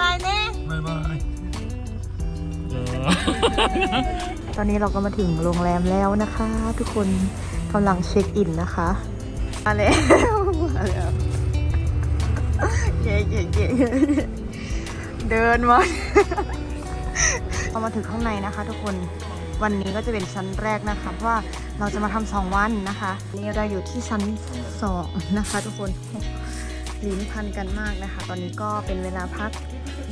บายแน่บายบายตอนนี้เราก็มาถึงโรงแรมแล้วนะคะ ทุกคนกำลังเช็คอินนะคะมาแล้วมาแล้วเย่เย่เย่เดินมาเรามาถึงข้างในนะคะ ทุกคนวันนี้ก็จะเป็นชั้นแรกนะคะว่าเราจะมาทำสองวันนะคะ นี่เราอยู่ที่ชั้นสองนะคะ ทุกคน ลิ้นพันกันมากนะคะ ตอนนี้ก็เป็นเวลาพัก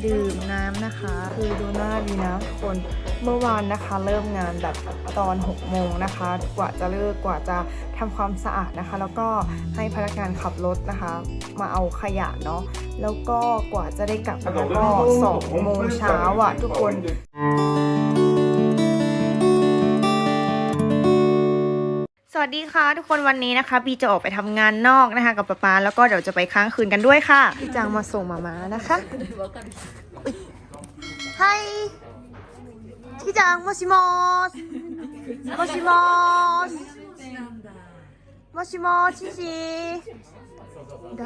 ดื่มน้ำนะคะ คือดูหน้าดีนะทุกคนเมื่อวานนะคะ เริ่มงานแบบตอน 6 โมงนะคะ กว่าจะเลิกกว่าจะทำความสะอาดนะคะ แล้วก็ให้พนักงานขับรถนะคะ มาเอาขยะเนาะแล้วก็กว่าจะได้กลับนะคะก็2โมงเช้าอะทุกคน วัสดีค่ะ ทุกคนวันนี้นะคะบีจะออกไปทำงานนอกนะคะ กับป๊าป๊าแล้วก็เดี๋ยวจะไปค้างคืนกันด้วยค่ะพี่จังมาส่งมามานะคะไฮพี่จังโมชิโมสโมชิโมสโมชิโมสชิชิ誰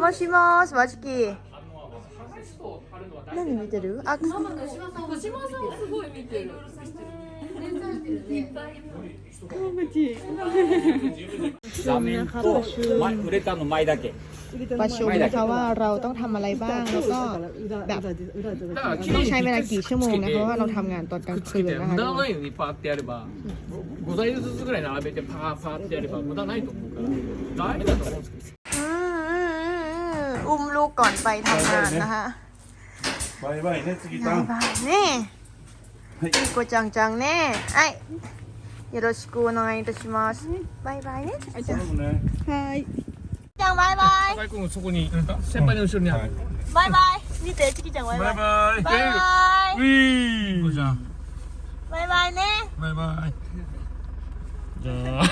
もしもしマジキ何見てるあ小島さんはすごい見てる。 ラーメンとまウレタンの前だけ ประชุมนะคะว่าเราต้องทำอะไรบ้างแล้วก็แบบต้องใช้เวลากี่ชั่วโมงนะเพราะว่าเราทำงานตอนกลางคืนนะคะ 無駄がないようにパーってやれば5台ずつぐらい並べてパーパーってやれば無駄ないと思うからダメだと思うんですけど อืมอุ้มลูกก่อนไปทำงานนะคะ バイバイね、次 บาย さん。 บายนี่ いい子ちゃんちゃんねはいよろしくお願いいたしますバイバイねじゃ頼むね。はいちゃんバイバイ高井君そこに先輩の後ろにあるバイバイ見てちきちゃんバイバイバイバイ。バイバイウィー。じゃん。バイバイねバイバイ。じゃあ。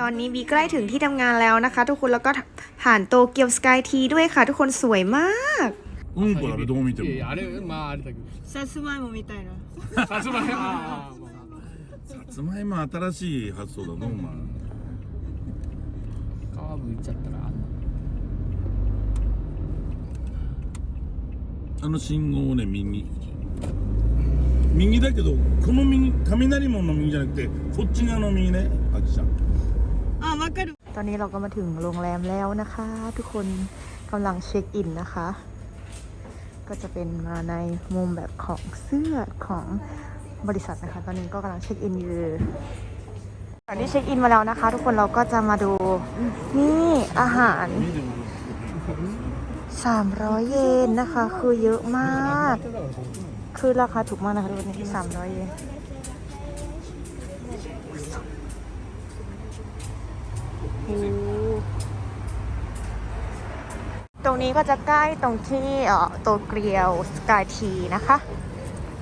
ตอนนี้บีใกล้ถึงที่ทำงานแล้วนะคะ ทุกคนแล้วก็ผ่านโตเกียวสกายทีด้วยค่ะ ทุกคนสวยมาก うんこだろ、どう見ても。いやいやあれまああれだけどさつまいもみたいなさつまいもあさつまいも新しい発想だな、お前。あカーブ行っちゃったらあの信号をね、右。右だけど、この右、雷門の右じゃなくて、こっち側の右ね、あきちゃん。 ตอนนี้เราก็มาถึงโรงแรมแล้วนะคะ ทุกคนกำลังเช็คอินนะคะ ก็จะเป็นมาในมุมแบบของเสื้อของบริษัทนะคะ ตอนนี้ก็กำลังเช็คอินอยู่ตอนที่เช็คอินมาแล้วนะคะ ทุกคนเราก็จะมาดูนี่อาหาร 300 เยนนะคะ คือเยอะมาก คือราคาถูกมากนะคะทุกคนที่300 เยนโอ้ ตรงนี้ก็จะใกล้ตรงที่เอ่อโตเกียวสกายทีนะคะ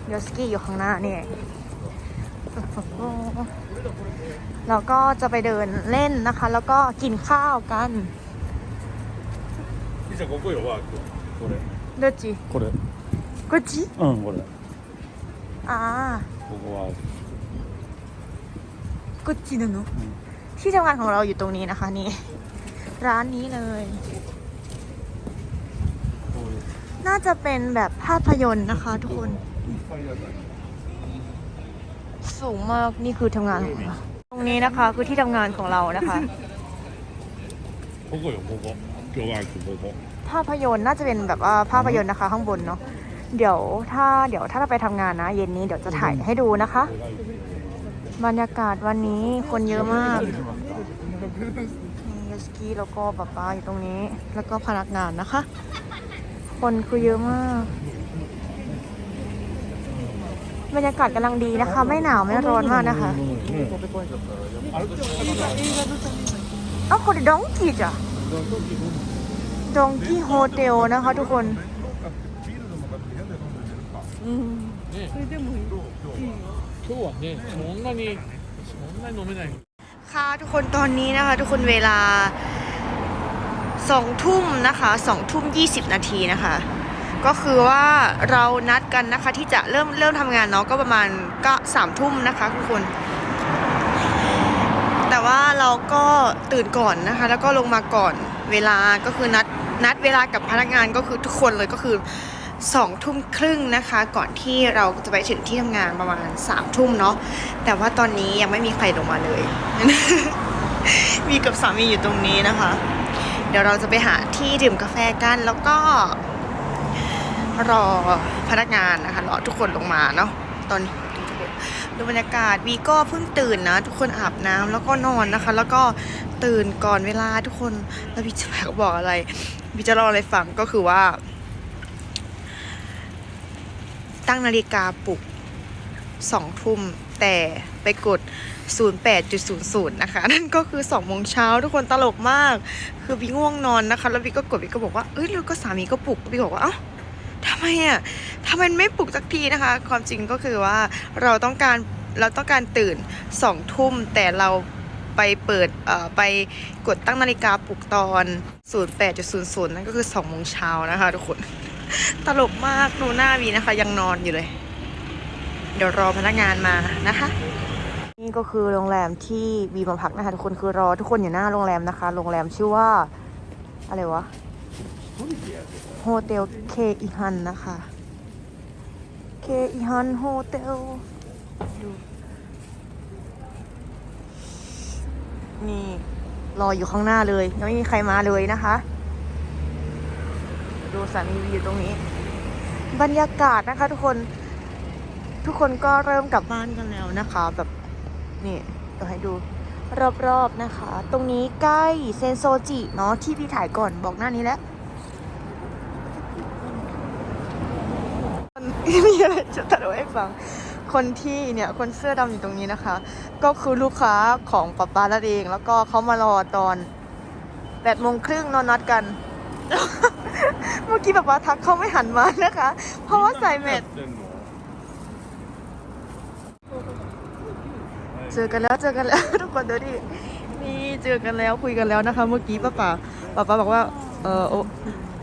เดี๋ยวสกี้อยู่ข้างหน้านี่แล้วก็จะไปเดินเล่นนะคะ แล้วก็กินข้าวกัน きちゃん、ここよ、ワーク。これ。どっちこれ。こっちうん、これ。あここは。あこっちなのที่ทำงานของเราอยู่ตรงนี้นะคะนี่ ร้านนี้เลย น่าจะเป็นแบบภาพยนตร์นะคะ ทุกคน สูงมากนี่คือทำงานของเราตรงนี้นะคะคือที่ทำงานของเรานะคะ ここよ、ここ。今日ワーク、ここ。 ภาพยนตร์น่าจะเป็นแบบว่าภาพยนตร์นะคะ ข้างบนเนาะเดี๋ยวถ้าเดี๋ยวถ้าเราไปทำงานนะ เย็นนี้เดี๋ยวจะถ่ายให้ดูนะคะ บรรยากาศวันนี้คนเยอะมากนี่ยสกี้แล้วก็ป๊าป๊าอยู่ตรงนี้ แล้วก็พนักงานนะคะ คนคือเยอะมาก บรรยากาศกำลังดีนะคะ ไม่หนาวไม่ร้อนมากนะคะอ้าคนดองกี้จ้ะดองกี้โฮเทลนะคะทุกคนค่ะทุกคนตอนนี้นะคะ ทุกคนเวลา สองทุ่มนะคะสองทุ่มยี่สิบนาทีนะคะ ก็คือว่าเรานัดกันนะคะที่จะเริ่มเริ่มทำงานเนาะก็ประมาณก็สามทุ่มนะคะทุกคน แต่ว่าเราก็ตื่นก่อนนะคะ แล้วก็ลงมาก่อนเวลาก็คือนัดนัดเวลากับพนักงานก็คือทุกคนเลยก็คือสองทุ่มครึ่งนะคะ ก่อนที่เราจะไปถึงที่ทำงานประมาณสามทุ่มเนาะแต่ว่าตอนนี้ยังไม่มีใครลงมาเลย มีกับสามีอยู่ตรงนี้นะคะ เดี๋ยวเราจะไปหาที่ดื่มกาแฟกันแล้วก็ รอพนักงานนะคะรอทุกคนลงมาเนาะตอนดูบรรยากาศวีก็เพิ่งตื่นนะ ทุกคนอาบน้ำแล้วก็นอนนะคะ แล้วก็ตื่นก่อนเวลาทุกคนแล้วพี่จะบอกอะไรพี่จะเล่าอะไรฟังก็คือว่า ตั้งนาฬิกาปลุกสองทุ่มแต่ไปกด 08.00 นะคะ นั่นก็คือ2โมงเช้าทุกคนตลกมาก คือพี่ง่วงนอนนะคะ แล้วพี่ก็กดพี่ก็บอกว่าเอ้ยแล้วก็สามีก็ปลุกพี่บอกว่าเอ้าทำไมอะทำไมไม่ปลุกสักทีนะคะ ความจริงก็คือว่าเราต้องการเราต้องการตื่นสองทุ่มแต่เราไปเปิดเอ่อไปกดตั้งนาฬิกาปลุกตอน 08.00 นั่นก็คือ2โมงเช้านะคะทุกคน ตลกมากดูหน้าวีนะคะ ยังนอนอยู่เลย เดี๋ยวรอพนักงานมานะคะ นี่ก็คือโรงแรมที่วีมาพักนะคะทุกคนคือรอทุกคนอยู่หน้าโรงแรมนะคะ โรงแรมชื่อว่า อะไรวะโฮเทลเคอีฮันนะคะเคอีฮันโฮเทลดูนี่ รออยู่ข้างหน้าเลยยังไม่มีใครมาเลยนะคะ ดูสามีวีอยู่ตรงนี้ บรรยากาศนะคะทุกคน ทุกคนก็เริ่มกลับบ้านกันแล้วนะคะแบบ นี่เดี๋ยวให้ดูรอบๆนะคะ ตรงนี้ใกล้เซนโซจิเนาะที่พี่ถ่ายก่อนบอกหน้านี้แล้วมีอะไรจะตัดไว้ให้ฟัง คนที่เนี่ยคนเสื้อดำอยู่ตรงนี้นะคะ ก็คือลูกค้าของป๊าป๊านั่นเอง แล้วก็เขามารอตอนแปดโมงครึ่งนอนนัดกัน เมื่อกี้ป๊าป๊าทักเขาไม่หันมานะคะ เพราะว่าใส่เม็ด เจอกันแล้วเจอกันแล้วทุกคนเดี๋ยวดินี่เจอกันแล้วคุยกันแล้วนะคะ เมื่อกี้ป้าป๋าป้าป๋าบอกว่าเออโอ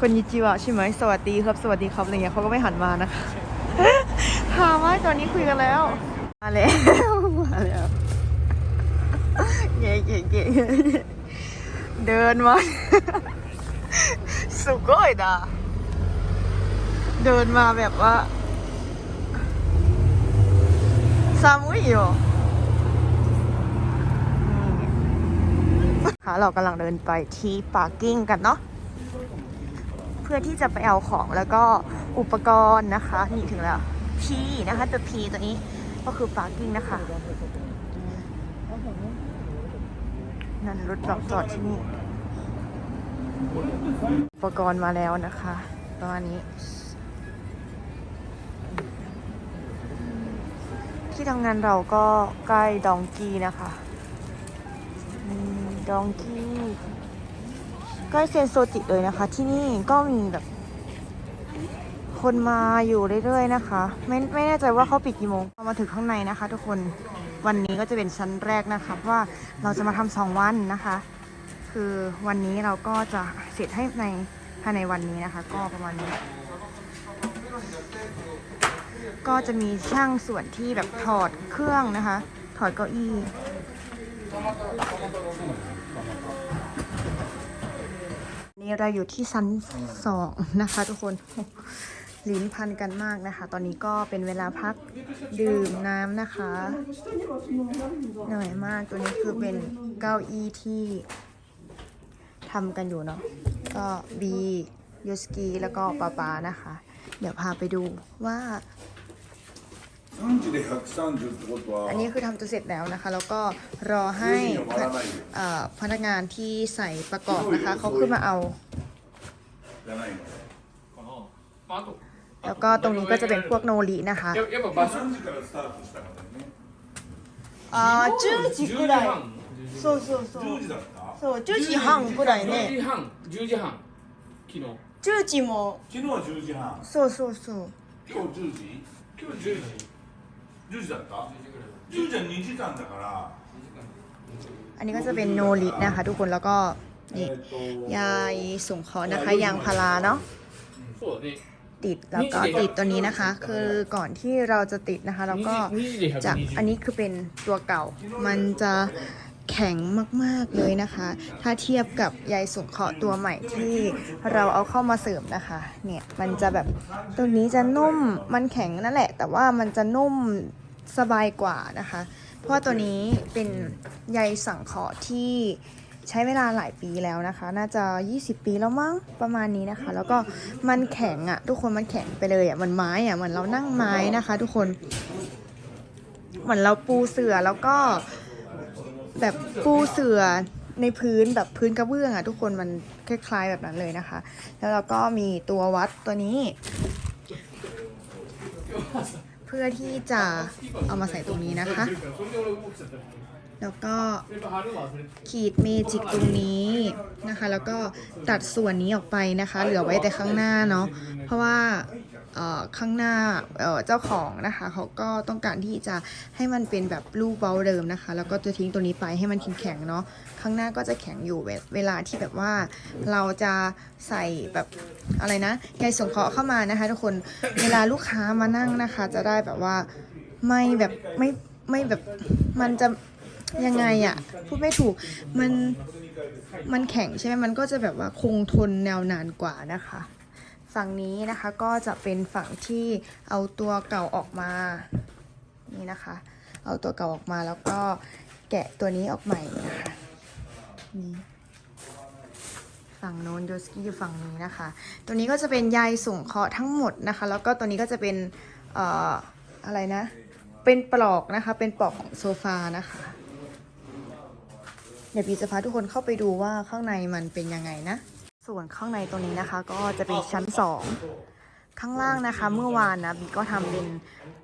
คนยิจิวะใช่ไหมสวัสดีครับสวัสดีครับอะไรเงี้ยเขาก็ไม่หันมานะคะหาว่าตอนนี้คุยกันแล้วมาแล้วมาแล้วเย่เย่เย่เดินมาสุดยดาเดินมาแบบว่าซามุยอยู่ ค่ะเรากำลังเดินไปที่ปาร์กิ้งกันเนาะเพื่อที่จะไปเอาของแล้วก็อุปกรณ์นะคะ นี่ถึงแล้ว P นะคะตัว P ตัวนี้ก็คือปาร์กิ้งนะคะ นั่นรถจอดที่นี่ อุปกรณ์มาแล้วนะคะ ประมาณนี้ ที่ทำงานเราก็ใกล้ดองกีนะคะ ดองกี้ใกล้เซนโซจิเลยนะคะ ที่นี่ก็มีแบบ คนมาอยู่เรื่อยๆนะคะ ไม่ไม่แน่ใจว่าเขาปิดกี่โมงเรามาถึงข้างในนะคะ ทุกคนวันนี้ก็จะเป็นชั้นแรกนะคะเพราะว่าเราจะมาทำสองวันนะคะ คือวันนี้เราก็จะเสร็จให้ในภายในวันนี้นะคะ ก็ประมาณนี้ ก็จะมีช่างส่วนที่แบบถอดเครื่องนะคะ ถอดเก้าอี้ นี่เราอยู่ที่ชั้นสองนะคะทุกคนลิ้นพันกันมากนะคะ ตอนนี้ก็เป็นเวลาพักดื่มน้ำนะคะ เหนื่อยมาก ตัวนี้คือเป็นเก้าอี้ที่ทำกันอยู่เนาะ ก็บียูสกีแล้วก็ปาปานะคะ เดี๋ยวพาไปดูว่า 3時で130ってことは อันนี้คือทำจะเสร็จแล้วนะคะ แล้วก็รอให้พนักเอ่อพนักงานที่ใส่ประกอบนะคะเขาขึ้นมาเอา じゃないのかなまああと แล้วก็ตรงนี้ก็จะเป็นพวกโนรินะคะ ややっぱ場所3時からスタートしたからねあー10時くらい半そうそうそう10時だったそう10時半くらい10ね時半10時半昨日10時も昨日は10時半そうそうそう今日10時今日10時 10時だった10時は2時間だから อันนี้ก็จะเป็นโนรินะคะ ทุกคนแล้วก็นี่ยายส่งเคอนะคะยางพาราเนาะ そうだね ติดแล้วก็ติดตัวนี้นะคะ คือก่อนที่เราจะติดนะคะ แล้วก็ 2時2時で จะอัน 120นี้คือเป็นตัวเก่า มันจะ แข็งมากๆเลยนะคะ ถ้าเทียบกับใยสงเคราะห์ตัวใหม่ที่เราเอาเข้ามาเสริมนะคะ เนี่ยมันจะแบบตัวนี้จะนุ่มมันแข็งนั่นแหละ แต่ว่ามันจะนุ่มสบายกว่านะคะ เพราะตัวนี้เป็นใยสังเคราะห์ที่ใช้เวลาหลายปีแล้วนะคะ น่าจะ 20 ปีแล้วมั้งประมาณนี้นะคะ แล้วก็มันแข็งอะทุกคนมันแข็งไปเลยอะเหมือนไม้อะเหมือนเรานั่งไม้นะคะ ทุกคน เหมือนเราปูเสือแล้วก็ แบบปูเสือในพื้นแบบพื้นกระเบื้องอะทุกคนมันคล้ายๆแบบนั้นเลยนะคะ แล้วเราก็มีตัววัดตัวนี้ เพื่อที่จะเอามาใส่ตรงนี้นะคะ แล้วก็ขีดเมจิกตรงนี้นะคะ แล้วก็ตัดส่วนนี้ออกไปนะคะ เหลือไว้แต่ข้างหน้าเนาะเพราะว่า ข้างหน้าเจ้าของนะคะเขาก็ต้องการที่จะให้มันเป็นแบบรูปเบาเดิมนะคะ แล้วก็จะทิ้งตัวนี้ไปให้มันแข็งๆเนาะข้างหน้าก็จะแข็งอยู่เวเวลาที่แบบว่าเราจะใส่แบบอะไรนะใยสงเคราะห์เข้ามานะคะ ทุกคนเวลาลูกค้ามานั่งนะคะ จะได้แบบว่าไม่แบบไม่ไม่แบบมันจะยังไงอะพูดไม่ถูกมันมันแข็งใช่ไหมมันก็จะแบบว่าคงทนแนวนานกว่านะคะ ฝั่งนี้นะคะก็จะเป็นฝั่งที่เอาตัวเก่าออกมา นี่นะคะ เอาตัวเก่าออกมาแล้วก็แกะตัวนี้ออกใหม่นะคะนี่ฝั่งโน้นโยสกี้อยู่ฝั่งนี้นะคะ ตัวนี้ก็จะเป็นใยส่งเคราะห์ทั้งหมดนะคะ แล้วก็ตัวนี้ก็จะเป็นเอ่ออะไรนะ เป็นปลอกนะคะ เป็นปลอกของโซฟานะคะ เดี๋ยวปีจะพาทุกคนเข้าไปดูว่าข้างในมันเป็นยังไงนะ ส่วนข้างในตรงนี้นะคะ ก็จะเป็นชั้นสองข้างล่างนะคะ เมื่อวานนะบีก็ทำเป็น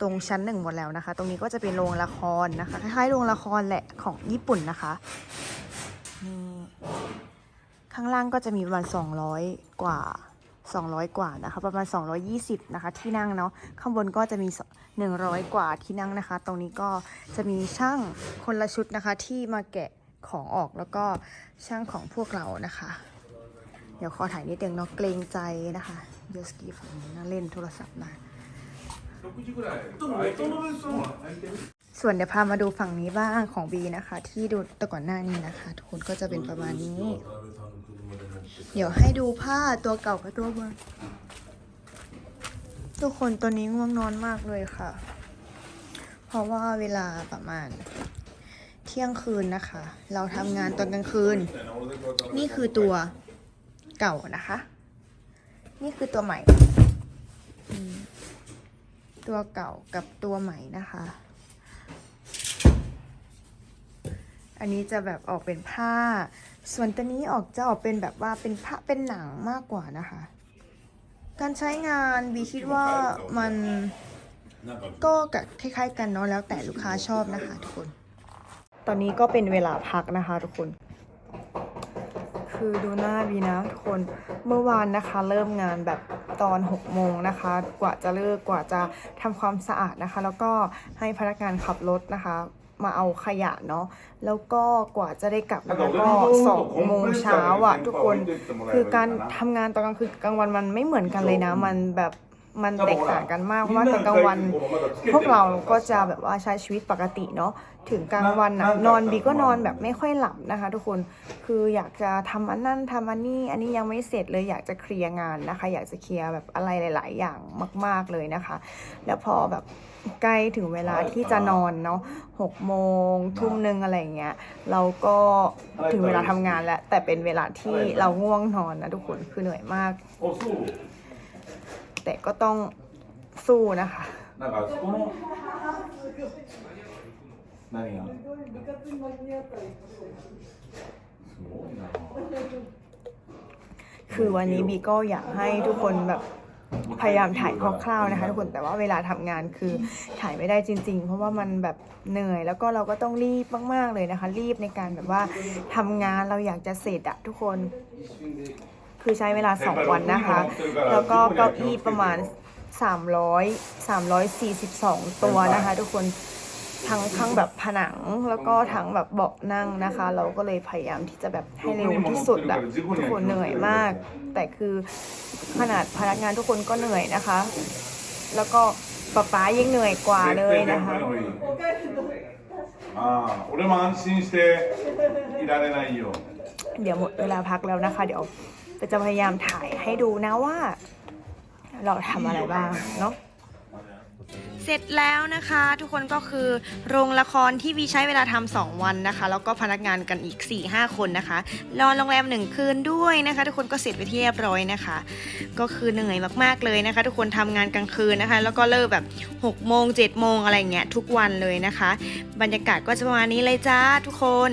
ตรงชั้นหนึ่งหมดแล้วนะคะ ตรงนี้ก็จะเป็นโรงละครนะคะคล้ายๆโรงละครแหละของญี่ปุ่นนะคะนี่ข้างล่างก็จะมีประมาณ200 กว่า 200 กว่านะคะ ประมาณ 220 นะคะ ที่นั่งเนาะข้างบนก็จะมี 100 กว่าที่นั่งนะคะ ตรงนี้ก็จะมีช่างคนละชุดนะคะ ที่มาแกะของออกแล้วก็ช่างของพวกเรานะคะ ดี๋ยวขอถ่ายนิดนึงเนาะเกรงใจนะคะเยสกี้ฝั่งนี้นะเล่นโทรศัพท์มา ส่วนเดี๋ยวพามาดูฝั่งนี้บ้างของบีนะคะ ที่ดูแต่ก่อนหน้านี้นะคะ ทุกคนก็จะเป็นประมาณนี้ เดี๋ยวให้ดูผ้าตัวเก่ากับตัวใหม่ทุกคนตัวนี้ง่วงนอนมากเลยค่ะ เพราะว่าเวลาประมาณเที่ยงคืนนะคะ เราทำงานตอนกลางคืน นี่คือตัว เก่านะคะ นี่คือตัวใหม่ ตัวเก่ากับตัวใหม่นะคะ อันนี้จะแบบออกเป็นผ้า ส่วนตัวนี้ออกจะออกเป็นแบบว่าเป็นผ้าเป็นหนังมากกว่านะคะ การใช้งานบีคิดว่ามันก็กับคล้ายๆกันเนาะแล้วแต่ลูกค้าชอบนะคะทุกคน ตอนนี้ก็เป็นเวลาพักนะคะทุกคน คือดูหน้าบีนะทุกคนเมื่อวานนะคะ เริ่มงานแบบตอน 6 โมงนะคะ กว่าจะเลิกกว่าจะทำความสะอาดนะคะ แล้วก็ให้พนักงานขับรถนะคะ มาเอาขยะเนาะแล้วก็กว่าจะได้กลับนะคะก็สองโมงเช้าอะทุกคนคือการทำงานตอนกลางคืนกลางวันมันไม่เหมือนกันเลยนะมันแบบ มันแตกต่างกันมากเพราะว่าแต่กลางวัน พวกเราก็จะแบบว่าใช้ชีวิตปกติเนาะถึงกลางวันน่ะนอนบีก็นอนแบบไม่ค่อยหลับนะคะ ทุกคนคืออยากจะทำอันนั่นทำอันนี้ อันนี้ยังไม่เสร็จเลยอยากจะเคลียร์งานนะคะ อยากจะเคลียร์แบบอะไรหลาย ๆ อย่างมาก ๆเลยนะคะ แล้วพอแบบใกล้ถึงเวลาที่จะนอนเนาะหกโมงทุ่มหนึ่งอะไรเงี้ยเราก็ถึงเวลาทำงานแล้ว แต่เป็นเวลาที่เราง่วงนอนนะทุกคนคือเหนื่อยมาก แต่ก็ต้องสู้นะคะ なんかそこの何がすごいな คือวันนี้บีก็อยากให้ทุกคนแบบพยายามถ่ายคร่าวๆนะคะ ทุกคนแต่ว่าเวลาทำงานคือถ่ายไม่ได้จริง ๆ เพราะว่ามันแบบเหนื่อย แล้วก็เราก็ต้องรีบมากๆเลยนะคะ รีบในการแบบว่าทำงานเราอยากจะเสร็จอะทุกคน คือใช้เวลา 2 วันนะคะ แล้วก็เก้าอี้ประมาณ 300 342 ตัวนะคะ ทุกคนทั้งข้างแบบผนังแล้วก็ทั้งแบบเบาะนั่งนะคะ เราก็เลยพยายามที่จะแบบให้เร็วที่สุดแบบทุกคนเหนื่อยมาก แต่คือขนาดพนักงานทุกคนก็เหนื่อยนะคะ แล้วก็ป้าป๊ายิ่งเหนื่อยกว่าเลยนะคะเดี๋ยวหมดเวลาพักแล้วนะคะ เดี๋ยว จะพยายามถ่ายให้ดูนะว่า เราทำอะไรบ้างเนาะเสร็จแล้วนะคะทุกคนก็คือโรงละครที่วีใช้เวลาทำสองวันนะคะ แล้วก็พนักงานกันอีก 4-5 คนนะคะนอนโรงแรมหนึ่งคืนด้วยนะคะ ทุกคนก็เสร็จไปที่เรียบร้อยนะคะ ก็คือเหนื่อยมากๆเลยนะคะ ทุกคนทำงานกลางคืนนะคะ แล้วก็เลิกแบบ6โมง7โมงอะไรเงี้ยทุกวันเลยนะคะ บรรยากาศก็จะประมาณนี้เลยจ้าทุกคน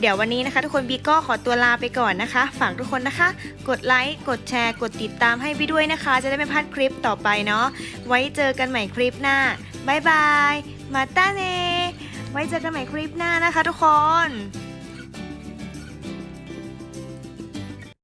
เดี๋ยววันนี้นะคะ ทุกคนบีก็ขอตัวลาไปก่อนนะคะ ฝากทุกคนนะคะ กดไลค์กดแชร์ กดติดตามให้บีด้วยนะคะ จะได้ไม่พลาดคลิปต่อไปเนาะไว้เจอกันใหม่คลิปหน้าบายบายมาต้าเนไว้เจอกันใหม่คลิปหน้านะคะ ทุกคน